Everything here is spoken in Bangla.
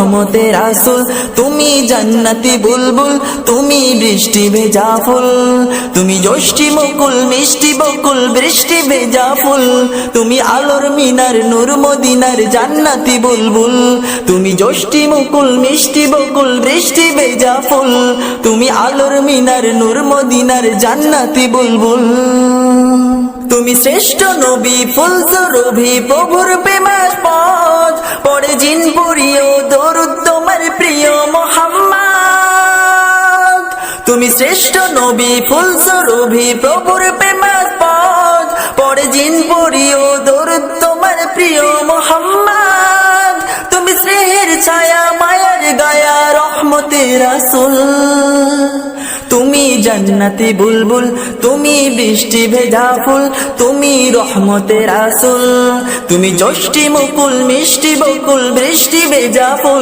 রহমতের আসল। তুমি জান্নাতি বুলবুল, তুমি বৃষ্টি ভেজা ফুল। তুমি জ্যোষ্ঠী মুকুল, মিষ্টি বকুল, বৃষ্টি ভেজা ফুল। তুমি আলোর মিনার, নূর মদিনার জান্নাতি বুলবুল। তুমি জ্যোষ্ঠী মুকুল, মিষ্টি বকুল, বৃষ্টি ভেজা ফুল। তুমি আলোর মিনার, নূর মদিনার জান্নাতি বুলবুল। তুমি শ্রেষ্ঠ নবী ফুল সুরভি প্রভুর প্রেমাস পথ পরে জিন পুরিও তুমি শ্রেষ্ঠ নবী ফুল সুরভি প্রভুর প্রেমাস পথ। পরে জিন পুরিও দরুদ তোমার প্রিয় মোহাম্মদ। তুমি স্নেহের ছায়া, মায়ার গায়া, রহমতের রাসূল। তুমি জান্নাতি বুলবুল, তুমি বৃষ্টি ভেজা ফুল, তুমি রহমতের আসল তুমি জ্যোষ্ঠী মুকুল, মিষ্টি বকুল, বৃষ্টি ভেজা ফুল।